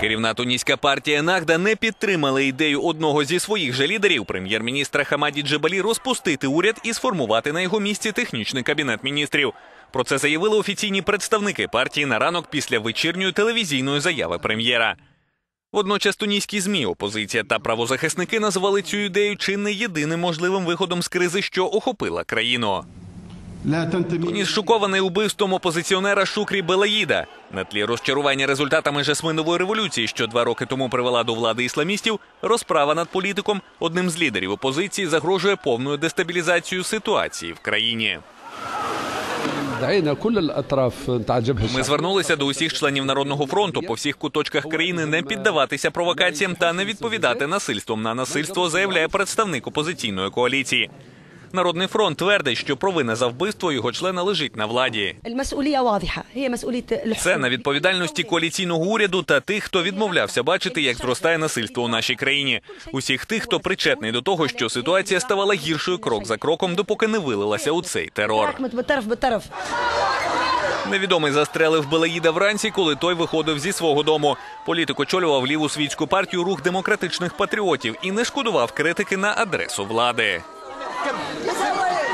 Керівна туніська партія Нагда не підтримала ідею одного зі своїх же лідерів, прем'єр-міністра Хамаді Джебалі, розпустити уряд і сформувати на його місці технічний кабінет міністрів. Про це заявили офіційні представники партії на ранок після вечірньої телевізійної заяви прем'єра. Водночас туніські змі, опозиція та правозахисники назвали цю ідею чи не єдиним можливим виходом з кризи, що охопила країну. Туніс шокований убивством опозиціонера Шукрі Белаїда на тлі розчарування результатами жасминової революції, що два роки тому привела до влади ісламістів. Розправа над політиком одним з лідерів опозиції загрожує повною дестабілізацією ситуації в країні. Ми звернулися до усіх членів народного фронту по всіх куточках країни не піддаватися провокаціям та не відповідати насильством на насильство, заявляє представник опозиційної коаліції. Народний фронт твердить, що провина за вбивство його члена лежить на владі. Це на відповідальності коаліційного уряду та тих, хто відмовлявся бачити, як зростає насильство у нашій країні. Усіх тих, хто причетний до того, що ситуація ставала гіршою крок за кроком, допоки не вилилася у цей терор. Невідомий застрелив Белеїда вранці, коли той виходив зі свого дому. Політик очолював ліву світську партію рух демократичних патріотів і не шкодував критики на адресу влади. Mas agora